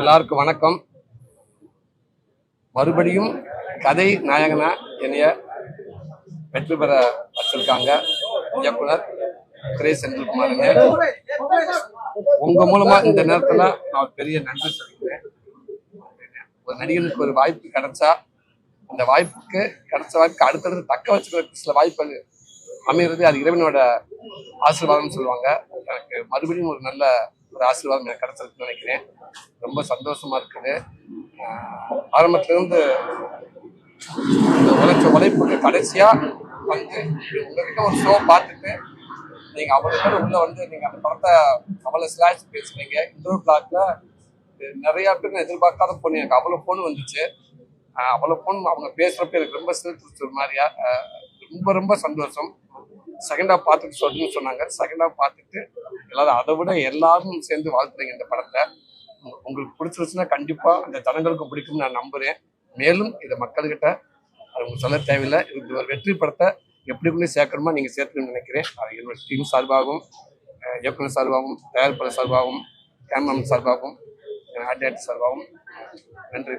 எல்லாருக்கும் வணக்கம். மறுபடியும் கதை நாயகனா என்னைய வெற்றி பெற வச்சிருக்காங்க இயக்குனர் திரை செந்தில்குமாருங்க. உங்க மூலமா இந்த நேரத்துல நான் ஒரு பெரிய நன்றி சொல்லிக்கிறேன். ஒரு நடிகனுக்கு ஒரு வாய்ப்பு கிடைச்சா அந்த வாய்ப்புக்கு கிடைச்ச வாய்ப்புக்கு அடுத்தடுத்து தக்க வச்சுக்கிறதுக்கு சில வாய்ப்புகள் அமைகிறது அது இறைவனோட ஆசீர்வாதம்னு சொல்லுவாங்க. எனக்கு மறுபடியும் ஒரு நல்ல ஒரு ஆசீர்வாதம் எனக்கு கிடைச்சிருக்குன்னு நினைக்கிறேன். ரொம்ப சந்தோஷமா இருக்குது. ஆஹ் இந்த உழைச்ச உழைப்புக்கு கடைசியா வந்து உங்ககிட்ட ஒரு ஷோ பார்த்துட்டு நீங்க அவ்வளவு பேர் உள்ள வந்து நீங்க அந்த படத்தை அவ்வளவு ஸ்லாஷ் பேசுனீங்க. இன்னொரு பிளாக்ல நிறைய பேர் நான் எதிர்பார்க்காத போன் எனக்கு அவ்வளவு போன் வந்துச்சு. அவ்வளோ அவ்வளவு போன் அவங்க பேசுறப்ப எனக்கு ரொம்ப சிரிச்சு ஒரு மாதிரியா ரொம்ப ரொம்ப சந்தோஷம். செகண்ட் ஹாஃப் பார்த்துட்டு சொல்லணும்னு சொன்னாங்க. செகண்ட் ஹாஃப் பார்த்துட்டு எல்லாரும் அதை விட எல்லாரும் சேர்ந்து வாழ்த்துறீங்க இந்த படத்தை. உங்களுக்கு பிடிச்சிருச்சுன்னா கண்டிப்பாக அந்த ஜனங்களுக்கும் பிடிக்கும்னு நான் நம்புகிறேன் மேலும் இதை மக்கள்கிட்ட அது உங்களுக்கு சொல்ல தேவையில்லை. இது ஒரு வெற்றி படத்தை எப்படி கொண்டு சேர்க்கணுமா நீங்கள் சேர்க்கணும்னு நினைக்கிறேன். அது என்னோட டீம் சார்பாகவும் இயக்குனர் சார்பாகவும் தயாரிப்பாளர் சார்பாகவும் கேமராமேன் சார்பாகவும் ஆர்டிஆர்டி சார்பாகவும் நன்றி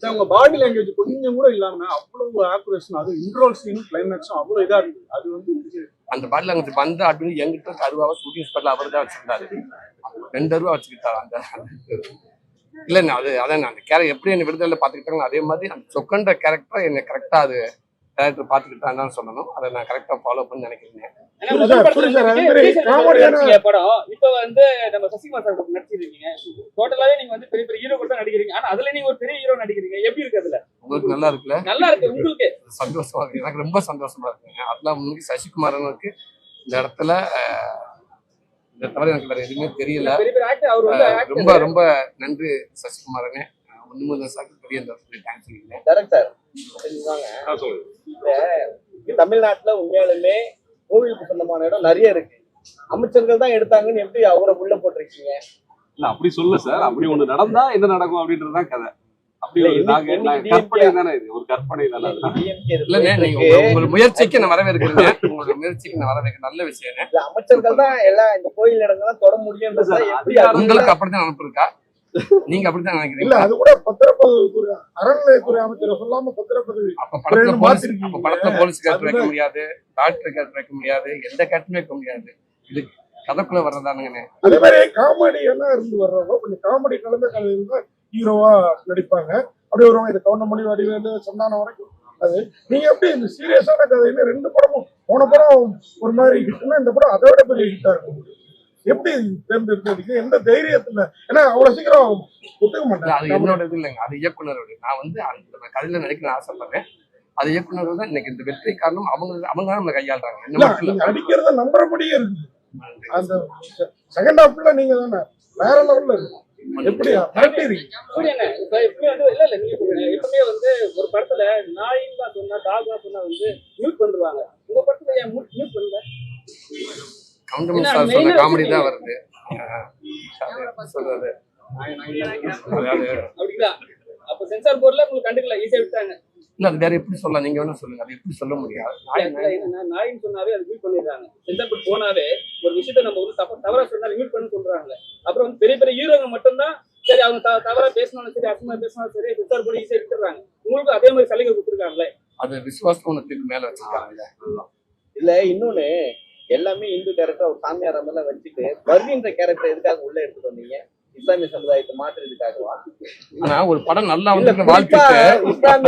சார், உங்க பாடி லாங்குவேஜ் கொஞ்சம் கூட இல்லாம அவ்வளவு ஆக்குரேஷன் அது இன்ட்ரோல் சீனும் கிளைமேக்ஸும் அவ்வளவு இதா இருந்தது. அது வந்து அந்த பாட்டில் அங்கே வந்த அப்படின்னு எங்கிட்ட அருவாவை ஷூட்டிங் ஸ்பாட்ல அவர் தான் வச்சிருந்தாரு. ரெண்டு அருவா வச்சுக்கிட்டாரு அந்த இல்லைண்ணா அது அதான் அந்த கேரக்டர் எப்படி என்னை விடுதலை பார்த்துக்கிட்டாங்களோ அதே மாதிரி அந்த சொக்கன்ற கேரக்டர் என்னை கரெக்டாக அது டேரக்டர் பார்த்துக்கிட்டான்னு சொல்லணும். அதை நான் கரெக்டாக ஃபாலோ பண்ணி நினைக்கிறேன். படம். இப்ப வந்து நம்ம சசிகுமார் சார் நடிச்சிருக்கீங்க. டோட்டலாவே நீங்க வந்து பெரிய பெரிய ஹீரோ கூட நடிக்கிறீங்க. ஆனா அதுல நீங்க ஒரு பெரிய ஹீரோ நடிக்கிறீங்க. எப்படி இருக்கு அதுல? உங்களுக்கு நல்லா இருக்குல்ல? நல்லா இருக்கு உங்களுக்கு. சந்தோஷமா இருக்கு. எனக்கு ரொம்ப சந்தோஷமா இருக்குங்க. அதெல்லாம் முன்னாடி சசிகுமாரனுக்கு இந்த இடத்துல இந்த தவிர எனக்கு வேற எதுவுமே தெரியல. ரொம்ப ரொம்ப நன்றி சசிகுமாரனே. முதல் சாக்கு பெரிய டைரக்டர் தமிழ்நாட்டுல உண்மையாலுமே கோவிலுக்கு சொந்தமான இடம் நிறைய இருக்கு. அமைச்சர்கள் தான் எடுத்தாங்கன்னு எப்படி அவரை உள்ள போட்டிருக்கீங்க? இல்ல அப்படி சொல்ல சார். அப்படி ஒண்ணு நடந்தா என்ன நடக்கும் அப்படின்றதுதான் கதை. அப்படி தானே தானே முயற்சிக்கு நான் வரவேற்கிறேன் உங்களோட முயற்சிக்கு நான் வரவேற்க நல்ல விஷயம். அமைச்சர்கள் தான் எல்லாம் இந்த கோயில் இடங்கள்லாம் தொட அது- உங்களுக்கு அப்படித்தான் அனுப்பிருக்கா நீங்க அப்படித்தான் நினைக்கிறீங்க. அது கூட பத்திரப்பதிவு அறநிலையத்துறை அமைச்சரை சொல்லாம பத்திரப்பதிவு. அப்ப படத்துல போலீஸ். அப்ப படத்துல போலீஸ் கேட்டு வைக்க. முடியாது டாக்டர் கேட்டு வைக்க முடியாது எந்த கேட்டுமே வைக்க முடியாது. இது கதைக்குள்ள வர்றதானுங்கண்ணே அதே மாதிரி காமெடி எல்லாம் இருந்து வர்றவங்க கொஞ்சம் காமெடி கலந்த கதையில் தான் ஹீரோவா நடிப்பாங்க. அப்படியே வருவாங்க இது கவுண்டமணி வடிவேலு சந்தானம் வரைக்கும். அது நீங்க எப்படி இந்த சீரியஸான கதையில ரெண்டு படமும் போன படம் ஒரு மாதிரி ஹிட்னா இந்த படம் அதை விட பெரிய ஹிட்டா இருக்கும். எப்படி எந்த தைரியத்துல? ஏன்னா அவ்வளவு சீக்கிரம் ஒத்துக்க இல்ல அது என்னோட இது இல்லைங்க. அது இயக்குனரோட நான் வந்து அந்த கதையில நடிக்கணும்னு ஆசைப்படுறேன். அது இயக்குனர் தான் இன்னைக்கு இந்த வெற்றி காரணம். அவங்க அவங்க தான் நம்மளை கையாளுறாங்க. அடிக்கிறத நம்புறபடியே இருக்கு. அந்த செகண்ட் ஹாஃப்ல நீங்க தானே? வேற லெவல்ல இருக்கு. எப்படி மிரட்டிருக்கீங்க புரியுங்க இப்ப எப்படி வந்து இல்ல இல்ல நீங்க புரியுங்க. எப்பவுமே வந்து ஒரு படத்துல நாயின்னு சொன்னா டாகா சொன்னா வந்து மியூட் பண்ணிடுவாங்க. உங்க படத்துல ஏன் மியூட் பண்ணல? கவுண்டமணி சார் சொன்ன காமெடி தான். வருது. ஆஹ் அது எப்படி சொல்றது அதாவது அப்படிங்களா? அப்ப சென்சார் போர்டுல உங்களுக்கு கண்டுக்கல ஈஸியா விட்டாங்க இல்ல அது வேற எப்படி சொல்லலாம்? நீங்க வேணா சொல்லுங்க. அது எப்படி சொல்ல முடியாது நாய் இல்ல, என்னன்னா, நாயின்னு சொன்னாவே அது மியூட் பண்ணிடுறாங்க. சென்சார் போர்டு போனாவே ஒரு விஷயத்த நம்ம வந்து தப்ப தவறா சொன்னா மியூட் பண்ணி சொல்றாங்க அப்புறம் வந்து பெரிய பெரிய ஹீரோங்க மட்டும்தான் சரி அவங்க தவறா பேசினாலும் சரி அசமா பேசினாலும் சரி சென்சார் போர்டு ஈஸியா விட்டுறாங்க உங்களுக்கு அதே மாதிரி சலுகை கொடுத்துருக்காங்களே. அது விசுவாசம் ஒண்ணுத்துக்கு மேல வச்சிருக்காங்க இல்ல இன்னொன்னு எல்லாமே இந்து கேரக்டர் ஒரு சாமியார் எல்லாம் வச்சுட்டு பர்வீன்ற கேரக்டர் எதுக்காக உள்ள எடுத்துட்டு வந்தீங்க? இஸ்லாமிய சமுதாயத்தை மாற்றுறதுக்காகவா? ஆனா ஒரு படம் நல்லா வந்து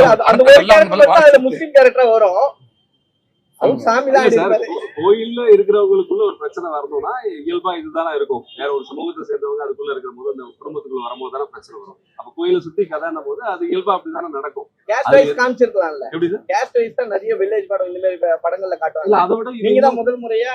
அது- அந்த. முஸ்லீம் கேரக்டர் வரும் அவங்க சாமி தான் இல்ல சார் அடிப்பாரு. கோ- கோயில்ல இருக்கிறவங்களுக்குள்ள ஒரு பிரச்சனை வரணும்னா இயல்பா இதுதானே இருக்கும். வேற ஒரு சமூகத்தை சேர்ந்தவங்க அதுக்குள்ள இருக்கிற போது அந்த குடும்பத்துக்குள்ள வரும்போது தானே பிரச்சனை வரும். அப்ப கோயிலை சுத்தி கதைன்னும் போது அது இயல்பா அப்படிதானே நடக்கும். கேஸ்ட் வைஸ் காமிச்சிருக்கலாம்ல. எப்படி சார்? கேஸ்ட் வைஸ் தான் நிறைய வில்லேஜ் படம் இந்த மாதிரி படங்கள்ல காட்டுவாங்க. அதை விட நீங்க தான் முதல் முறையா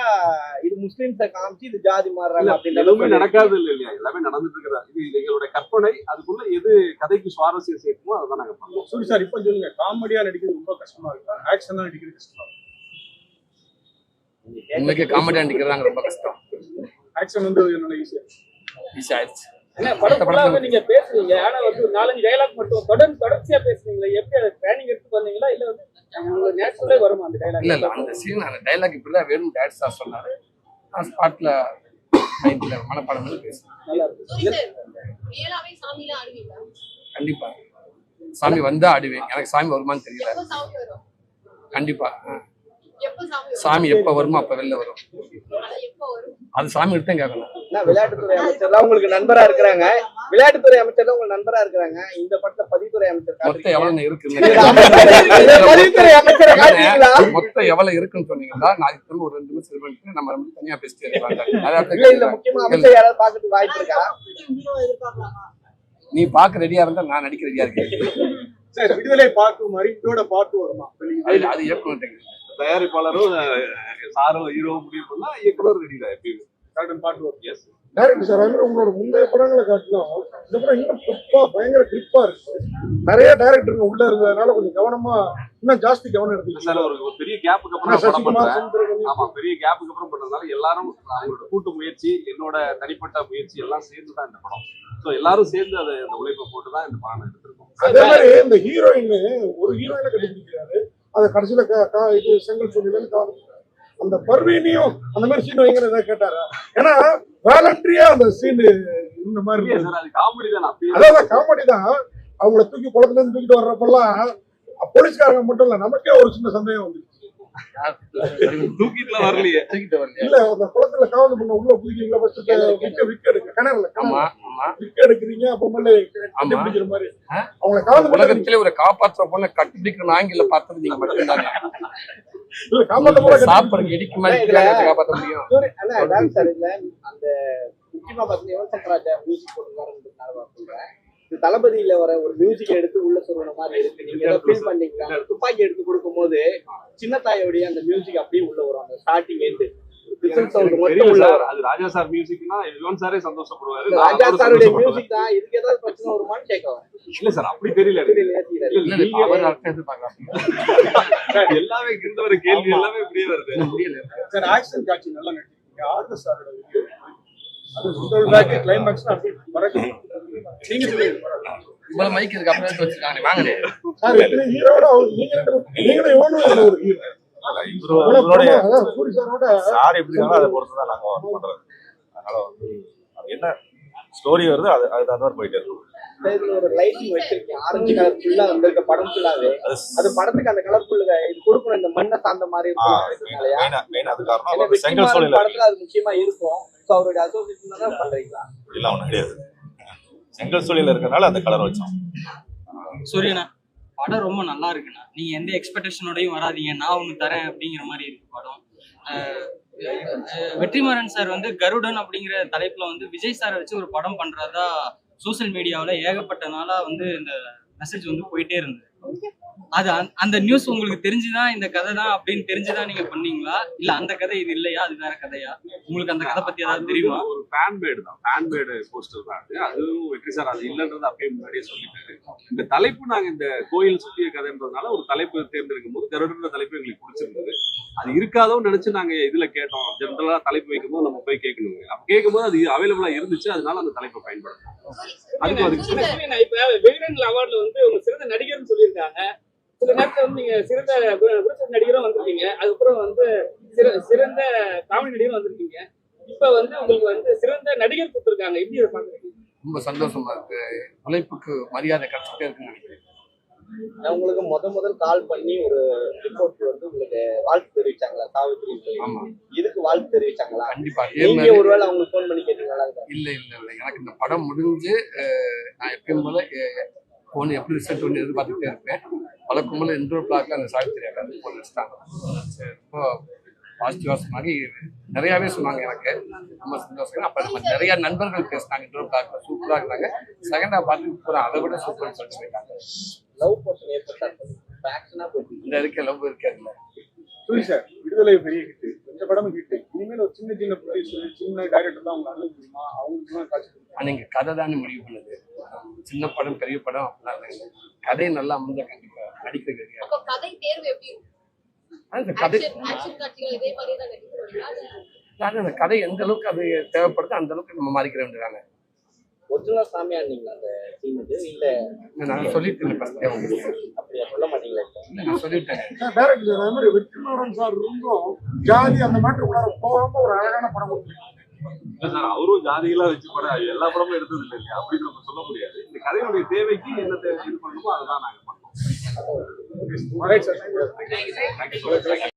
இது முஸ்லிம்ஸ காமிச்சு இது ஜாதி மாறுறாங்க எதுவுமே அளவுக்கு நடக்காது இல்ல இல்லையா? எல்லாமே நடந்துட்டு இருக்கிறதா. இது எங்களுடைய கற்பனை அதுக்குள்ள எது கதைக்கு சுவாரஸ்யம் சேர்க்குமோ அதை நாங்க பண்ணுவோம் சூரி சார் இப்ப சொல்லுங்க. காமெடியா நடிக்கிறது ரொம்ப கஷ்டமா இருக்கா? ஆக்ஷனா நடிக்கிறது கஷ்டமா இன்னைக்கு காமெடி அடிக்கிறாங்க ரொம்ப கஷ்டம். ஆக்ஷன் வந்து ஈஸி ஆயிடுச்சு. நீங்க பேசுவீங்க ஆனா வந்து நாலஞ்சு டைலாக் மட்டும் தொடர்ந்து தொடர்ச்சியா பேசுவீங்களா எப்படி அதை ட்ரைனிங் எடுத்து பண்ணீங்களா? இல்ல வந்து உங்களுக்கு நேச்சுரலே வருமா அந்த டைலாக் இல்ல இல்ல அந்த சீன் அந்த டைலாக் இப்படிதான் வேணும் டேட் சார் சொன்னாரு. நான் ஸ்பாட்ல மைண்ட்ல மனப்பாடம் பண்ணி பேசுறேன். நல்லா இருக்கு. கண்டிப்பா. சாமி வந்தா ஆடுவேன். எனக்கு சாமி வருமான்னு தெரியல. கண்டிப்பா. சாமி எப்ப வருமோ அப்ப வெளில வரும். ஆனா எப்ப வரும்? அது சாமி கிட்ட கேட்கணும். விளையாட்டுத்துறை அமைச்சர்லாம் உங்களுக்கு நண்பரா இருக்கிறாங்க. விளையாட்டுத்துறை அமைச்சர்லாம் உங்களுக்கு நண்பரா இருக்கிறாங்க. இந்த படத்தை பதிவுத்துறை அமைச்சர் காட்டுறீங்க. எவ்வளவு இருக்கு மொத்தம் எவ்வளவு இருக்குன்னு சொன்னீங்களா நான் திரும்ப ஒரு ரெண்டு நிமிஷம் பண்ணிட்டு நம்ம தனியா பேசிட்டு அமைச்சர் யாராவது பாக்கிறதுக்கு வாய்ப்பு இருக்கா? நீ பாக்க ரெடியா இருந்தா நான் நடிக்க ரெடியா இருக்கேன். சரி விடுதலை பார்க்கும் மாதிரி இதோட பார்த்து வருமா? அது அது இயக்குனர் தயாரிப்பாளரும் சாரும் ஹீரோவும் முடிவு பண்ணா இயக்குனர் ரெடி தான் எப்பயுமே. காட்டன் பார்த்து வரும். எஸ் டேரக்டர் சார் அது உங்களோட முந்தைய படங்களை காட்டிலும் இந்த படம் இன்னும் கிளிப்பா பயங்கர கிளிப்பா இருக்கு. நிறைய டேரக்டருங்க உள்ள இருந்ததுனால கொஞ்சம் கவனமா இன்னும் ஜாஸ்தி கவனம் எடுத்துக்கிட்டு சார் ஒரு பெரிய கேப்புக்கு அப்புறம் ஆமா பெரிய கேப்புக்கு அப்புறம் பண்ணதுனால எல்லாரும் அவங்களோட கூட்டு முயற்சி என்னோட தனிப்பட்ட முயற்சி எல்லாம் சேர்ந்து தான் இந்த படம். ஸோ எல்லாரும் சேர்ந்து அதை அந்த உழைப்பை போட்டு தான் இந்த படம் எடுத்திருக்கோம். அதே மாதிரி இந்த ஹீரோயின் ஒரு ஹீரோயினை கண்டுபிடிக்கிறாரு. அதை கடைசியில இது செங்கல் சொல்லி அந்த பர்வீனியும் அந்த மாதிரி சீன் வைங்கிற ஏதாவது கேட்டாரா? ஏன்னா வேலண்ட்ரியா அந்த சீன் இந்த மாதிரி அதாவது காமெடி தான். அவங்கள தூக்கி குளத்துல இருந்து தூக்கிட்டு வர்றப்பெல்லாம் போலீஸ்காரங்க மட்டும் இல்ல நமக்கே ஒரு சின்ன சந்தேகம் வந்து தூக்கிட்டுலாம் வரலையே. தூக்கிட்டு வரலையா? இல்ல அந்த குளத்துல காவல் பண்ண உள்ள குதிக்கிறீங்களா ஃபர்ஸ்ட் விக்க விக்க எடுக்க. கிணறுல ஆமா ஆமா. விக்க எடுக்கிறீங்க அப்புறமேல கட்டி ஆமா. பிடிக்கிற மாதிரி? அவங்கள காவல் பண்ண உலகத்திலே ஒரு காப்பாற்ற பொண்ணை கட்டிப்பிடிக்கிற ஆங்கில பார்த்தது நீங்க மட்டும்தாங்க. இல்ல காப்பாத்த போல கட்டி சாப்பிடுறதுக்கு இடிக்கு மாதிரி காப்பாற்ற முடியும். அண்ணா, சார் இதுல அந்த முக்கியமா பாத்தீங்கன்னா யுவன் சங்கர் ராஜா மியூசிக் போட்டுருக்காருன்றதுனால நான் சொல்றேன். தளபதியில வர ஒரு மியூசிக் எடுத்து உள்ள சொல்ற மாதிரி இருக்கு. நீங்க ஏதோ ஃபீல் பண்ணீங்களா? துப்பாக்கி எடுத்து கொடுக்கும்போது சின்ன தாயோடைய அந்த மியூசிக் அப்படியே உள்ள வரும். அந்த ஸ்டார்டிங் எண்டு ராஜா சார் மியூசிக்னா யுவன் சாரே சந்தோஷப்படுவாரு. ராஜா அவரும் சாருடைய சந்தோஷப்படுவேன். மியூசிக் தான். இதுக்கு ஏதாவது பிரச்சனை வருமான்னு கேட்க வரேன் இல்ல சார் அப்படி தெரியல எல்லாமே இந்த ஒரு கேள்வி எல்லாமே இப்படியே வருது. சார் ஆக்ஷன் காட்சி நல்லா நடிச்சிருக்கீங்க. ஆர்டர் சாரோட இவ்வளவு மைக் இருக்கு அப்புறம் வச்சிருக்காங்க. வாங்கனே சார் எப்படி இருக்காங்களோ அதை பொறுத்து தான் நாங்க பண்றது. அதனால வந்து என்ன ஸ்டோரி வருது அது அது தகுந்த மாதிரி போயிட்டே இருக்கும். இதுல ஒரு லைட்டிங் வச்சிருக்கேன். ஆரஞ்சு கலர் ஃபுல்லா வந்திருக்க படம் ஃபுல்லாவே அது படத்துக்கு அந்த கலர் ஃபுல்லு இது கொடுக்கணும் இந்த மண்ணை சார்ந்த மாதிரி இருக்கணும்ன்றதுனாலயா? மெயின் மெயின் அது படத்துல முக்கியமா இருக்கும். சோ அவருடைய அசோசியேஷன் தான் பண்றீங்களா? இல்ல கிடையாது. செங்கல் சூழல இருக்கறனால அந்த கலர் வச்சோம். சூரியனா படம் ரொம்ப நல்லா இருக்குண்ணா. நீங்க எந்த எக்ஸ்பெக்டேஷனோடையும் வராதீங்க. நான் ஒன்று தரேன் அப்படிங்கிற மாதிரி இருக்கு படம். வெற்றிமாறன் சார் வந்து கருடன் அப்படிங்கிற தலைப்புல வந்து விஜய் சாரை வச்சு ஒரு படம் பண்றதா சோசியல் மீடியாவில் ஏகப்பட்ட நாளாக வந்து இந்த மெசேஜ் வந்து போயிட்டே இருந்தது. அது அந்த- நியூஸ் உங்களுக்கு தெரிஞ்சுதான் இந்த கதை தான் அப்படின்னு தெரிஞ்சுதான் நீங்க பண்ணீங்களா? இல்ல அந்த கதை இது இல்லையா? அது வேற கதையா? உங்களுக்கு அந்த கதை பத்தி ஏதாவது தெரியுமா? ஒரு ஃபேன் மேடு தான். ஃபேன் மேடு போஸ்டர் தான் அது. அதுவும் வெற்றி சார் அது இல்லைன்றது அப்பயே முன்னாடியே சொல்லிட்டாரு. இந்த தலைப்பு நாங்க இந்த கோயில் சுத்திய கதைன்றதுனால ஒரு தலைப்பு தேர்ந்தெடுக்கும் போது கருடுன்ற தலைப்பு எங்களுக்கு பிடிச்சிருந்தது. அது இருக்காதோன்னு நினைச்சு நாங்க இதுல கேட்டோம். ஜென்ரலா தலைப்பு வைக்கும்போது நம்ம போய் கேட்கணுங்க. அப்ப கேட்கும்போது அது அவைலபிளா இருந்துச்சு. அதனால அந்த தலைப்பை பயன்படுத்தணும் அதுக்கு அதுக்கு அவார்ட்ல வந்து உங்க சிறந்த நடிகர்னு சொல்லியிருக்காங்க. சில நேரத்துல வந்து நீங்க சிறந்த கு- குருத்த நடிகரும் வந்திருக்கீங்க. அதுக்கப்புறம் வந்து சிற- சிறந்த காமெடி நடிகரும் வந்திருக்கீங்க. இப்ப வந்து உங்களுக்கு வந்து சிறந்த நடிகர் கொடுத்துருக்காங்க. எப்படி பாக்குறீங்க ரொம்ப சந்தோஷமா இருக்கு. உழைப்புக்கு மரியாதை கிடைச்சிட்டே இருக்குன்னு நினைக்கிறேன். நான் உங்களுக்கு முத முதல் கால் பண்ணி ஒரு ரிப்போர்ட் வந்து உங்களுக்கு வாழ்த்து தெரிவிச்சாங்களா? சாவித்திரி ஆமா. இதுக்கு வாழ்த்து தெரிவிச்சாங்களா? கண்டிப்பா. நீங்க ஒருவேளை அவங்களுக்கு ஃபோன் பண்ணி கேட்டீங்களா? இல்ல. இல்ல இல்ல எனக்கு இந்த படம் முடிஞ்சு நான் எப்பயும் போல போன் எப்படி ரிசல்ட் ஒன்று எதிர்பார்த்துட்டே இருப்பேன். வழக்கம் போல இன்டோர் பிளாக்ல அந்த சாவித்திரி அக்கா போன் வச்சுட்டாங்க. சரி, ரொம்ப பாசிட்டிவா சொன்னாங்க. நிறையாவே சொன்னாங்க எனக்கு. ரொம்ப சந்தோஷம். அப்ப நம்ம நிறைய நண்பர்கள் பேசினாங்க. இன்டோர் பிளாக்ல சூப்பரா இருந்தாங்க. செகண்டா பார்த்து போறேன் அதை விட சூப்பர் சொல்லிட்டு போயிட்டாங்க. லவ் போர்ஷன் ஏற்பட்டாங்க இந்த இருக்க. லவ் இருக்காதுல்ல சூரி சார் விடுதலை பெரிய ஹிட் இந்த படம் ஹிட் இனிமேல் ஒரு சின்ன சின்ன ப்ரொடியூசர் சின்ன டைரக்டர் தான் அவங்க அணுக முடியுமா? அவங்களுக்கு தான் காட்சி இங்க கதை தானே முடிவு பண்ணுது. சின்ன படம் பெரிய படம் அப்படிலாம் கதை நல்லா அமைஞ்ச கண்டிப்பா நடிக்க கிடையாது அப்ப கதை தேர்வு எப்படி இருக்கும் அந்த கதை இதே மாதிரி அந்த கதை எந்த அளவுக்கு அது தேவைப்படுதோ அந்த அளவுக்கு நம்ம மாறிக்கிற வேண்டியதாங்க ஒரிஜினல் சாமியா இருந்தீங்களா அந்த சீனுக்கு இல்ல நான் சொல்லிட்டேன் அப்படியா சொல்ல மாட்டீங்களா நான் சொல்லிட்டேன். சார் டைரக்டர் சார் அது மாதிரி வெற்றிமாறன் சார் இருந்தும் ஜாதி அந்த மேட்டர் உள்ளார போகாம ஒரு அழகான படம் கொடுத்துருக்காங்க இல்ல சார் அவரும் ஜாதியெல்லாம் வச்சு படம் எல்லா படமும் எடுத்தது இல்லை இல்லையா? அப்படின்னு நம்ம சொல்ல முடியாது. இந்த கதையினுடைய தேவைக்கு என்ன தே- இது பண்ணணுமோ அதை தான் All right, sir.